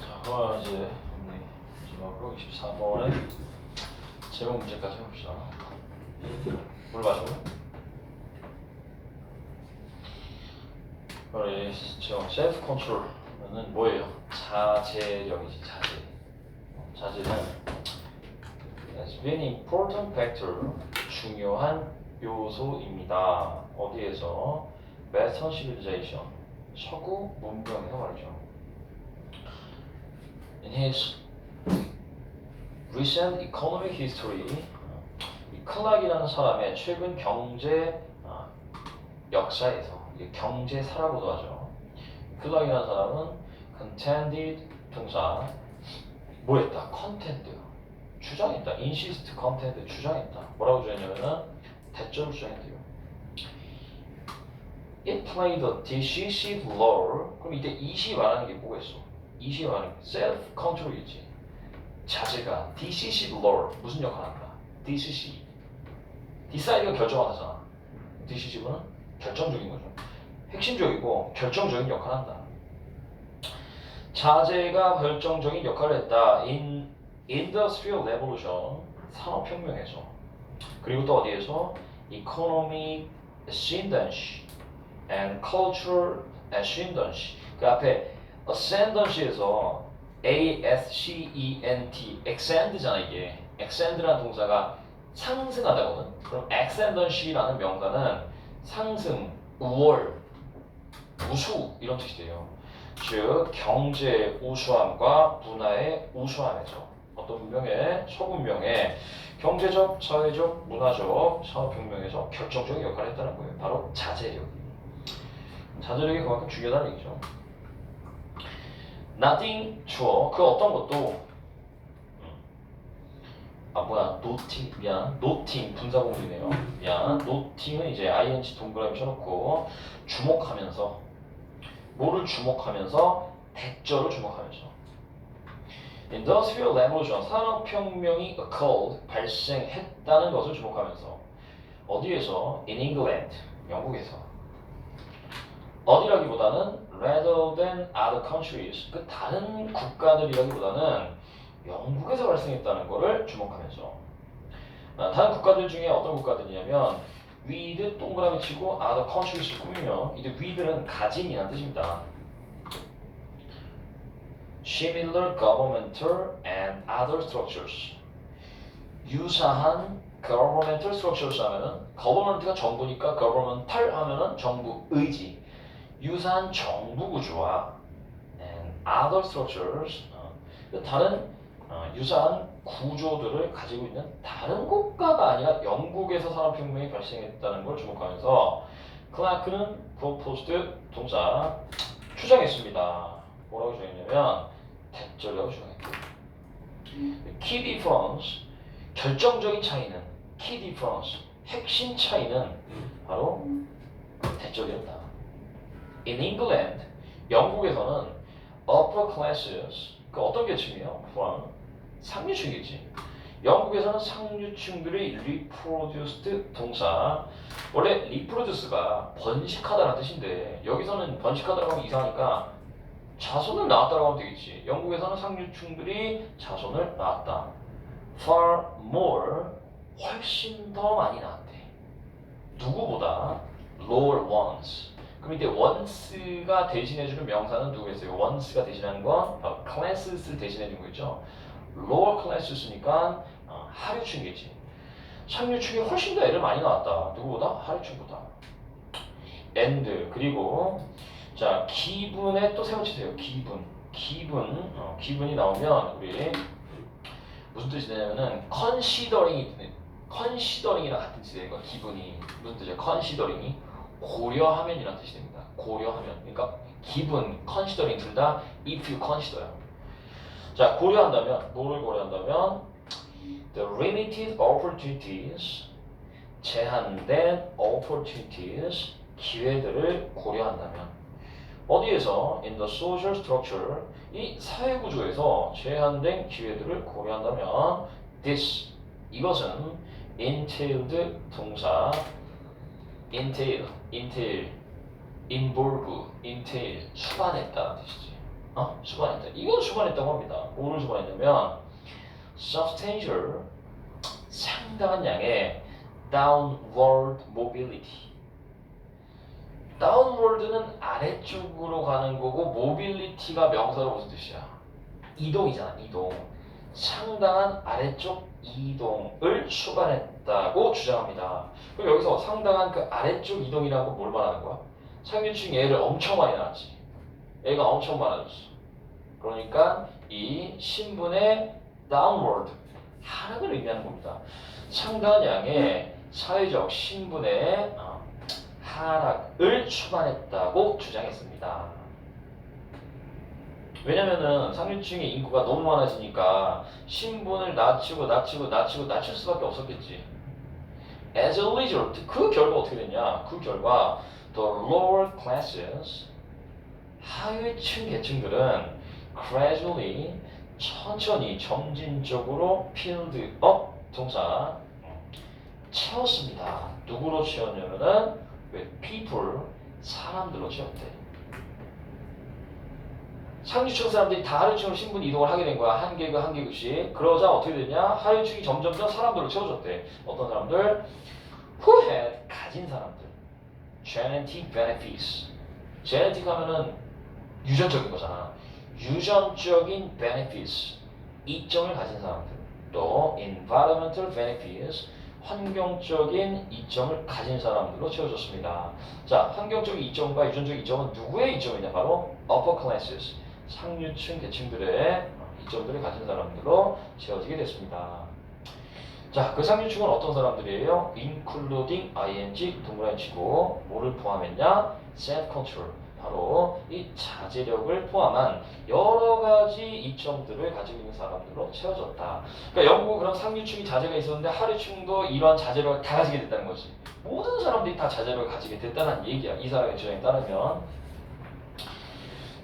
자, 그럼 이제 우리 마지막으로 24번의 제목 문제까지 해봅시다. 물 마시고. 우리 제목 셀프 컨트롤 은 뭐예요? 자제력이지 자제. 자제는 is an important factor 중요한 요소입니다. 어디에서? Western civilization 서구 문명에서 말이죠. In his recent economic history, 이 클락이라는 사람의 최근 경제 아, 역사에서 경제사라고도 하죠. 클락이라는 사람은 contended 동사 뭐 했다? 컨텐트 주장했다. insist content 주장했다. 뭐라고 주장했냐면은 대절을 주장했대요. It played a decisive role. 그럼 이때 이시 말하는 게 뭐겠어? 이시 말하는 게 self control이지. 자제가 decisive role 무슨 역할 한다? decisive. decide가 결정하잖아. decisive는 결정적인 거죠. 핵심적이고 결정적인 역할을 한다. 자제가 결정적인 역할을 했다. In industrial revolution 산업혁명에서 그리고 또 어디에서 economic ascendancy and cultural ascendancy 그 앞에 ascendancy에서 A S C E N T ascend잖아 이게 ascend라는 동사가 상승하다거든 그럼 ascendancy라는 명사는 상승, 우월, 우수 이런 뜻이 돼요 즉 경제 우수함과 문화의 우수함에서 어떤 문명의 소문명의 경제적, 사회적, 문화적 산업혁명에서 결정적인 역할을 했다는 거예요. 바로 자제력. 자제력이 그만큼 중요하다는 얘기죠. nothing 주어. 그 어떤 것도 음. 아 뭐야. Noting 미안. Noting 분사공이네요. 미안. Noting은 이제 ing 동그라미 쳐놓고 주목하면서 뭐를 주목하면서 대절을 주목하면서 Industrial Revolution 산업혁명이 occurred 발생했다는 것을 주목하면서 어디에서? In England 영국에서. 어디라기보다는 rather than other countries 그 다른 국가들이라기보다는 영국에서 발생했다는 것을 주목하면서. 아, 다른 국가들 중에 어떤 국가들이냐면 with 동그라미 치고 other countries 꾸미면 이제 with는 가진이라는 뜻입니다. similar governmental and other structures 유사한 governmental structures 하면은 government가 정부니까 governmental 하면은 정부 의지 유사한 정부 구조와 and other structures 어, 다른 어, 유사한 구조들을 가지고 있는 다른 국가가 아니라 영국에서 산업혁명이 발생했다는 걸 주목하면서 클라크는 proposed 동사 추정했습니다. 뭐라고 주장했냐면 대절이라고 주장했고 key difference 결정적인 차이는 key difference 핵심 차이는 바로 대절이었다. In England 영국에서는 upper classes 그 어떤 계층이에요? from 상류층이지. 영국에서는 상류층들이 reproduced 동사 원래 reproduce가 번식하다는 뜻인데 여기서는 번식하다라고 하면 이상하니까 자손을 낳았다라고 하면 되겠지. 영국에서는 상류층들이 자손을 낳았다. far more 훨씬 더 많이 낳았대. 누구보다 lower ones. 그럼 이때 once가 대신해주는 명사는 누구겠어요? once가 대신하는 건 바로 classes를 대신해주는 거죠. Lower classes니까 어, 하류층이겠지. 상류층이 훨씬 더 애를 많이 낳았다. 누구보다? 하류층보다. and 그리고 자 기분에 또 세워치세요. 기분, 기분, 어, 기분이 나오면 우리 무슨 뜻이 되냐면은 considering이 considering이랑 같은 뜻이 되는 거 기분이 무슨 뜻이야? considering이 고려하면이라는 뜻이 됩니다. 고려하면 그러니까 기분, considering 둘 다 if you consider. 자 고려한다면 뭐를 고려한다면 the limited opportunities 제한된 opportunities 기회들을 고려한다면 어디에서 in the social structure 이 사회 구조에서 제한된 기회들을 고려한다면 this 이것은 entailed 동사 entail entail involve entail 수반했다는 뜻이지 어? 수반했다 이건 수반했다고 합니다 뭐를 수반했냐면 substantial 상당한 양의 downward mobility 다운월드는 아래쪽으로 가는 거고 모빌리티가 명사로 무슨 뜻이야? 이동이잖아 이동 상당한 아래쪽 이동을 수반했다고 주장합니다 그럼 여기서 상당한 그 아래쪽 이동이라고 뭘 말하는 거야? 상류층 애를 엄청 많이 낳았지 애가 엄청 많아졌어 그러니까 이 신분의 downward 하락을 의미하는 겁니다 상당한 양의 사회적 신분의 어, 하락을 추반했다고 주장했습니다. 왜냐면은 상류층의 인구가 너무 많아지니까 신분을 낮추고 낮추고 낮추고 낮출 수밖에 없었겠지. As a result, 그 결과 어떻게 됐냐? 그 결과 the lower classes 하위층 계층들은 gradually 천천히 점진적으로 filled up 동사 채웠습니다. 누구로 채웠냐면은 with people 사람들로 채웠대. 상류층 사람들이 다 하류층으로 신분 이동을 하게 된 거야. 한 개그 한 개그씩. 그러자 어떻게 되냐? 하류층이 점점점 사람들로 채워졌대. 어떤 사람들? Who had 가진 사람들. genetic benefits. genetic 하면은 유전적인 거잖아. 유전적인 benefits. 이점을 가진 사람들. 또 environmental benefits. 환경적인 이점을 가진 사람들로 채워졌습니다. 자, 환경적인 이점과 유전적인 이점은 누구의 이점이냐? 바로 upper classes, 상류층 계층들의 이점들을 가진 사람들로 채워지게 됐습니다. 자, 그 상류층은 어떤 사람들이에요? including ing 동그라미 치고 뭐를 포함했냐? self-control. 바로 이 자제력을 포함한 여러 가지 이점들을 가지고 있는 사람들로 채워졌다. 그러니까 영국 그런 상류층이 자제가 있었는데 하류층도 이러한 자제력을 다 가지게 됐다는 거지. 모든 사람들이 다 자제력을 가지게 됐다는 얘기야. 이 사람의 주장에 따르면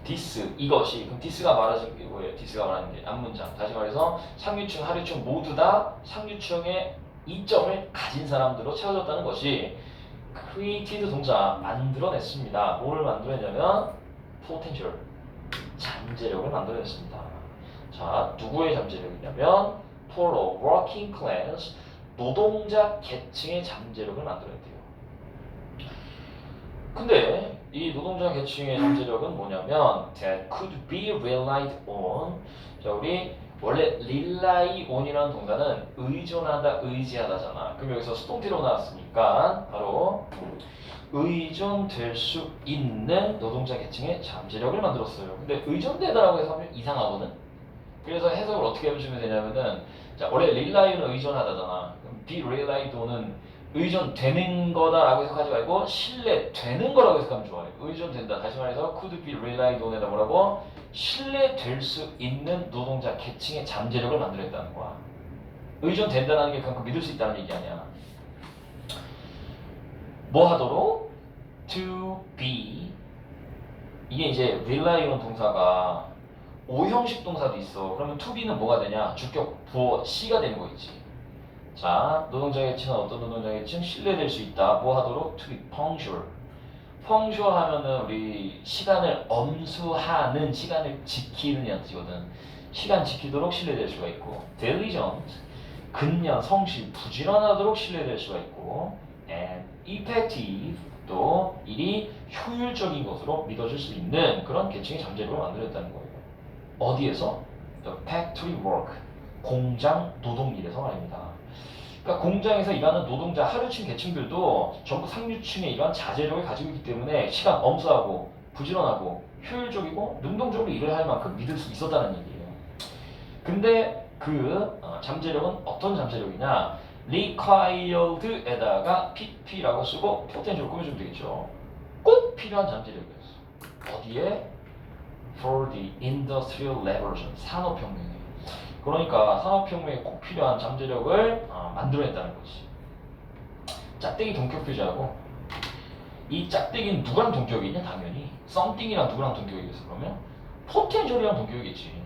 디스 이것이 그럼 디스가 말하는 게 뭐예요? 디스가 말하는 게 앞문장. 다시 말해서 상류층, 하류층 모두 다 상류층의 이점을 가진 사람들로 채워졌다는 것이 created 동사 만들어냈습니다. 뭐를 만들어냈냐면 potential 잠재력을 만들어냈습니다. 자 누구의 잠재력이냐면 for a working class 노동자 계층의 잠재력을 만들어냈대요. 근데 이 노동자 계층의 잠재력은 뭐냐면 that could be relied on 자 우리 원래 rely on이라는 동사는 의존하다, 의지하다잖아. 그럼 여기서 수동태로 나왔으니까 바로 의존될 수 있는 노동자 계층의 잠재력을 만들었어요. 근데 의존되다라고 해서 하면 이상하거든. 그래서 해석을 어떻게 해주면 되냐면은 자 원래 릴라이는 의존하다잖아. on은 의존되는 거다라고 해석하지 말고 신뢰되는 거라고 해석하면 좋아요. 의존된다. 다시 말해서 could be relied on에다 뭐라고 신뢰될 수 있는 노동자 계층의 잠재력을 만들었다는 거야. 의존된다는 게 그냥 믿을 수 있다는 얘기 아니야. 뭐 하도록? to be 이게 이제 rely on 동사가 오형식 동사도 있어. 그러면 to be는 뭐가 되냐? 주격 부어 C가 되는 거 있지. 자, 노동자 계층은 어떤 노동자 계층? 신뢰될 수 있다. 뭐 하도록? to be punctual. Punctual 하면은 우리 시간을 엄수하는 시간을 지키는 뜻이거든. 시간 지키도록 신뢰될 수가 있고 diligent 근면 성실 부지런하도록 신뢰될 수가 있고 and effective 또 일이 효율적인 것으로 믿어질 수 있는 그런 계층의 잠재력을 만들었다는 거예요. 어디에서? The factory work 공장 노동 일에서 말입니다. 그러니까 공장에서 일하는 노동자 하류층 계층들도 전부 상류층의 이러한 자제력을 가지고 있기 때문에 시간 엄수하고 부지런하고 효율적이고 능동적으로 일을 할 만큼 믿을 수 있었다는 얘기예요. 근데 그 어, 잠재력은 어떤 잠재력이냐? required에다가 pp라고 쓰고 포텐셜 꾸며주면 되겠죠. 꼭 필요한 잠재력이었어. 어디에? For the industrial revolution 산업혁명에. 그러니까 산업혁명에 꼭 필요한 잠재력을 어, 만들어냈다는 거지. 짝대기 동격 표시하고 이 짝대기는 누구랑 동격이냐? 당연히 썸띵이랑 누구랑 동격이겠어? 그러면 포텐셜이랑 동격이겠지.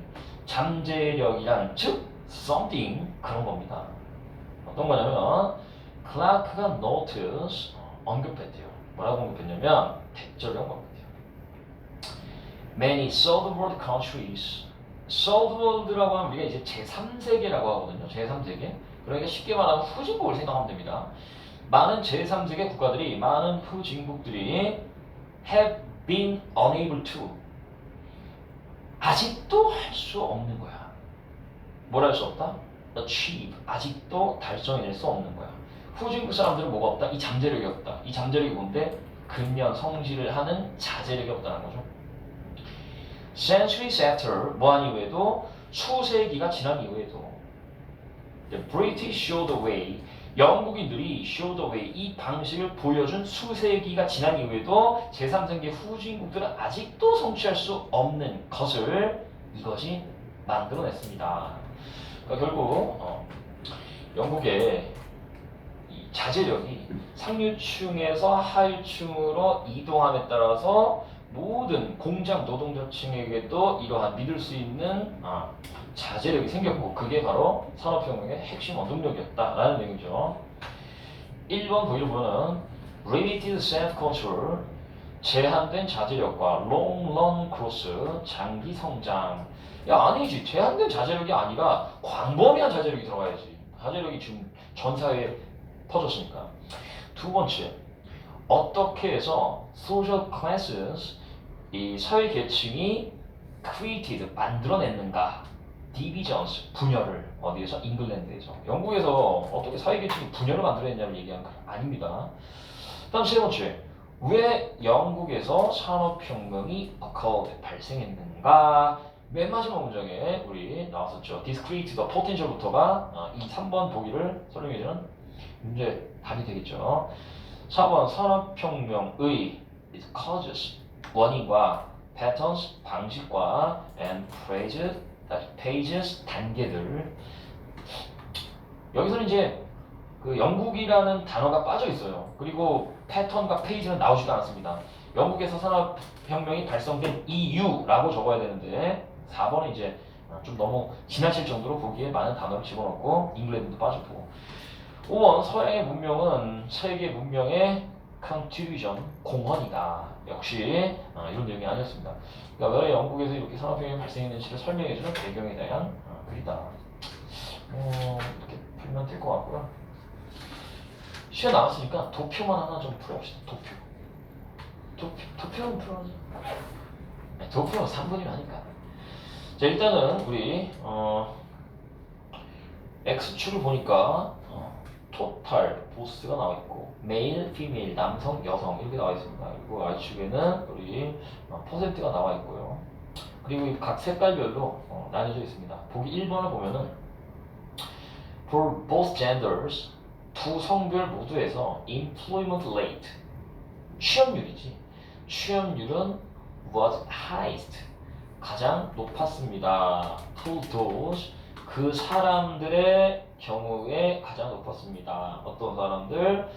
잠재력이란 즉 something 그런 겁니다. 어떤 거냐면 클라크가 notice 언급했대요. 뭐라고 언급했냐면 대절을 언급했대요. Many third world countries world라고 하면 우리가 이제 제3세계라고 하거든요 제3세계 그러니까 쉽게 말하면 후진국을 생각하면 됩니다 많은 제3세계 국가들이 많은 후진국들이 have been unable to 아직도 할 수 없는 거야. 뭘 할 수 없다? achieve 아직도 달성해낼 수 없는 거야. 후진국 사람들은 뭐가 없다? 이 잠재력이 없다. 이 잠재력이 뭔데? 근면 성실을 하는 자제력이 없다는 거죠. Centuries after 뭐한 이후에도 수세기가 지난 이후에도. The British showed the way. 영국인들이 showed the way. 이 방식을 보여준 수세기가 지난 이후에도 제3세계 후진국들은 아직도 성취할 수 없는 것을 이것이 만들어냈습니다. 그러니까 결국 어, 영국의 이 자제력이 상류층에서 하류층으로 이동함에 따라서 모든 공장 노동자층에게도 이러한 믿을 수 있는 아, 자제력이 생겼고 그게 바로 산업혁명의 핵심 원동력이었다라는 얘기죠. 1번 보기를 보면 limited self-control 제한된 자제력과 long run growth 장기 성장. 야 아니지. 제한된 자제력이 아니라 광범위한 자제력이 들어가야지. 자제력이 지금 전 사회에 퍼졌으니까. 두 번째 어떻게 해서 social classes 이 사회 계층이 created 만들어냈는가 divisions 분열을 어디에서 잉글랜드에서 영국에서 어떻게 사회 계층이 분열을 만들어냈냐고 얘기한 거 아닙니다. 다음 세 번째 왜 영국에서 산업혁명이 occurred 발생했는가 맨 마지막 문장에 우리 나왔었죠. discrete the potential부터가 어, 이 3번 보기를 설명해주는 문제 답이 되겠죠. 4번 산업혁명의 is causes 원인과 patterns 방식과 and phases pages 단계들 여기서는 이제 그 영국이라는 단어가 빠져 있어요. 그리고 패턴과 페이지는 나오지도 않았습니다. 영국에서 산업혁명이 발성된 이유라고 적어야 되는데 4번은 이제 좀 너무 지나칠 정도로 보기에 많은 단어를 집어넣고 잉글랜드도 빠졌고 5번 서양의 문명은 세계 문명의 컨트리뷰션 공헌이다. 역시 어, 이런 내용이 아니었습니다. 그러니까 왜 영국에서 이렇게 산업혁명이 발생했는지를 설명해주는 배경에 대한 어, 글이다. 어, 이렇게 풀면 될 것 같고요. 시간 남았으니까 도표만 하나 좀 풀어봅시다. 도표. 도표, 도표는 풀어야지. 네, 도표는 3분이면 하니까. 자, 일단은 우리 어, X축을 보니까 어, 토탈 보스가 나와 있고 메일, 피메일, 남성, 여성 이렇게 나와 있습니다. 그리고 Y축에는 우리 어, 퍼센트가 나와 있고요. 그리고 이각 색깔별로 어, 나뉘어져 있습니다. 보기 1번을 보면은 for both genders 두 성별 모두에서 employment rate 취업률이지 취업률은 was highest 가장 높았습니다. for those 그 사람들의 경우에 가장 높았습니다. 어떤 사람들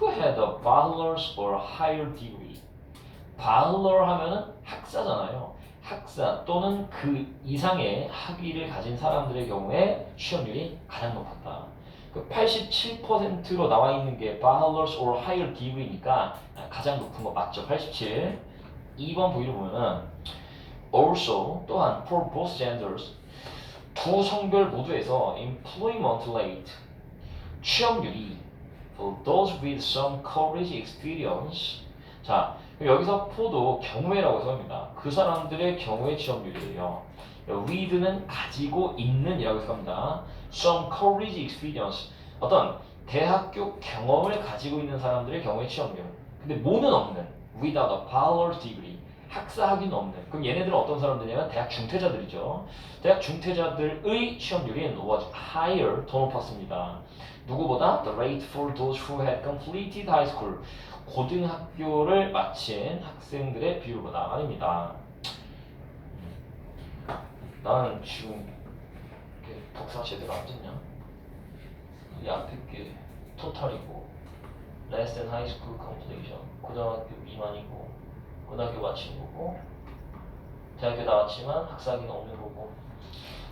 who had a bachelor's or higher degree bachelor 하면은 학사잖아요. 학사 또는 그 이상의 학위를 가진 사람들의 경우에 취업률이 가장 높았다. 그 87%로 나와 있는 게 bachelor's or higher degree니까 가장 높은 거 맞죠? 87. 2번 보기를 보면은 also 또한 for both genders 두 성별 모두에서 employment rate 취업률이 for those with some college experience 자 여기서 for도 경우에라고 해석합니다. 그 사람들의 경우의 취업률이에요. with는 가지고 있는 이라고 해석합니다. some college experience 어떤 대학교 경험을 가지고 있는 사람들의 경우의 취업률. 근데 뭐는 없는 without a bachelor's degree 학사 학위는 없는. 그럼 얘네들은 어떤 사람들이냐면 대학 중퇴자들이죠. 대학 중퇴자들의 취업률이 was higher 더 높았습니다. 누구보다 the rate for those who had completed high school 고등학교를 마친 학생들의 비율보다 아닙니다. 나는 지금 이렇게 복사 제대로 안 됐냐? 이 앞에 게 토탈이고 less than high school completion 고등학교 미만이고 고등학교 마친 거고 대학교 나왔지만 학사학위는 없는 거고.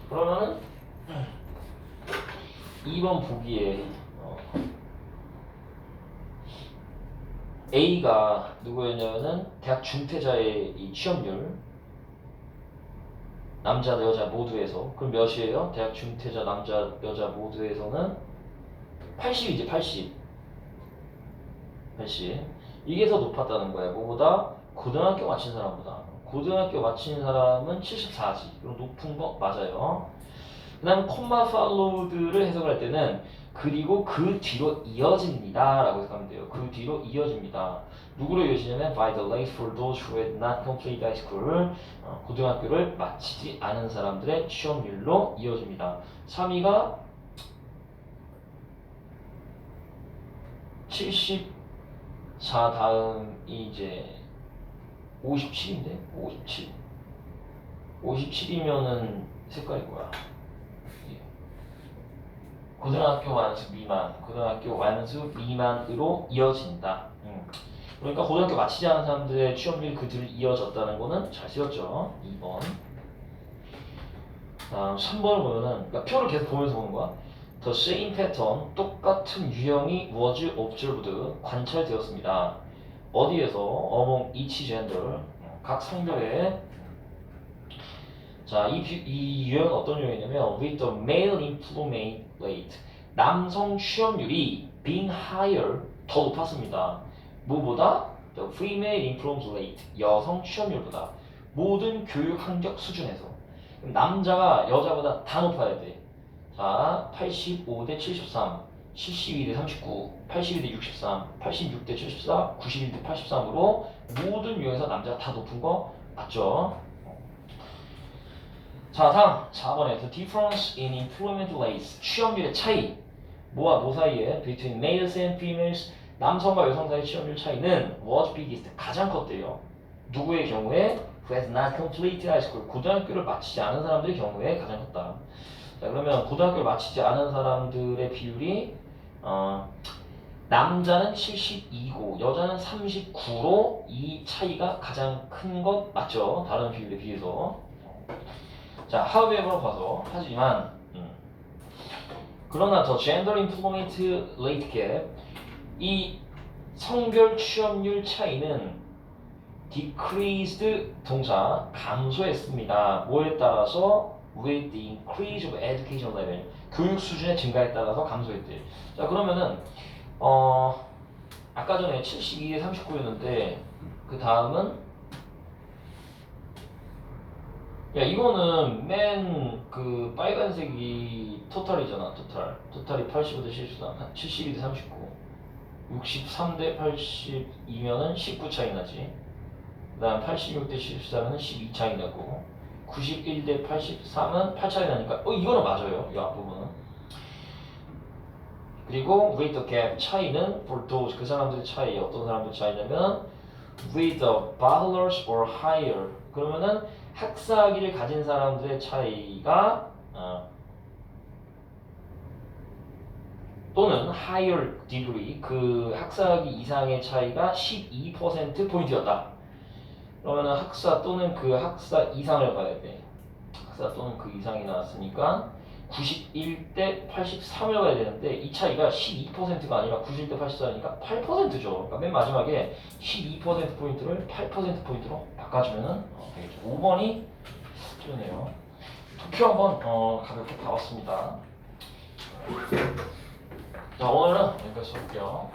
그러면은 2번 보기에 어, A가 누구였냐면은 대학 중퇴자의 이 취업률 남자 여자 모두에서. 그럼 몇이에요? 대학 중퇴자 남자 여자 모두에서는 80이지 80 80 이게 더 높았다는 거야. 뭐보다 고등학교 마친 사람보다. 고등학교 마친 사람은 74지. 그럼 높은 거? 맞아요. 그 다음 콤마 팔로우드를 해석할 때는 그리고 그 뒤로 이어집니다 라고 해석하면 돼요. 그 뒤로 이어집니다. 누구로 이어지냐면 by the late for those who had not completed high school. 어, 고등학교를 마치지 않은 사람들의 취업률로 이어집니다. 3위가 74 다음이 이제 57인데? 57 57이면은 색깔이 뭐야? 예. 고등학교 완수 미만 고등학교 완수 미만으로 이어진다. 음. 그러니까 고등학교 마치지 않은 사람들의 취업률이 그 뒤로 이어졌다는 거는 잘 쓰였죠. 2번. 다음 3번을 보면은 그러니까 표를 계속 보면서 보는 거야. The same pattern 똑같은 유형이 was observed 관찰되었습니다 어디에서 among each gender 각 성별에 자, 이, 유형은 어떤 유형이냐면 with the male employment rate 남성 취업률이 being higher 더 높았습니다. 무보다 the female employment rate 여성 취업률보다 모든 교육 환경 수준에서 남자가 여자보다 다 높아야 돼. 자, 85 대 73, 72대 39, 82대 63, 86대 74, 91대 83으로 모든 유형에서 남자가 다 높은 거 맞죠? 자, 다음 4번에 the difference in employment rates 취업률의 차이 뭐와 뭐 사이에 between males and females 남성과 여성 사이 취업률 차이는 was biggest 가장 컸대요. 누구의 경우에 who has not completed high school 고등학교를 마치지 않은 사람들의 경우에 가장 컸다. 자, 그러면 고등학교를 마치지 않은 사람들의 비율이 어, 남자는 72고 여자는 39로 이 차이가 가장 큰 것 맞죠? 다른 비율에 비해서. 자, however로 봐서 하지만 음. 그러나 더 gender employment rate gap 이 성별 취업률 차이는 decreased 동사 감소했습니다. 뭐에 따라서 with the increase of education level 교육 수준의 증가에 따라서 감소했대. 자 그러면은 어 아까 전에 72에 39였는데 그 다음은? 야 이거는 맨 그 빨간색이 토탈이잖아 토탈. 토탈이 85대 73 72대 39 63대 82면은 19 차이 나지. 그 다음 86대 74면 12 차이 나고 91 대 83은 8 차이 나니까. 어 이거는 맞아요 이 앞부분은 그리고 with the gap 차이는 for those 그 사람들의 차이 어떤 사람들 차이냐면 with the bachelor's or higher. 그러면은 학사학위를 가진 사람들의 차이가 어, 또는 higher degree. 그 학사학위 이상의 차이가 12% 포인트였다. 그러면은 학사 또는 그 학사 이상을 봐야 돼. 학사 또는 그 이상이 나왔으니까 91대 83을 가야 되는데 이 차이가 12%가 아니라 91대 84니까 8%죠. 그러니까 맨 마지막에 12% 포인트를 8% 포인트로 바꿔주면은 어, 되겠죠. 5번이 틀리네요. 투표 한번 어, 가볍게 봐봤습니다. 자 오늘은 여기까지 할게요.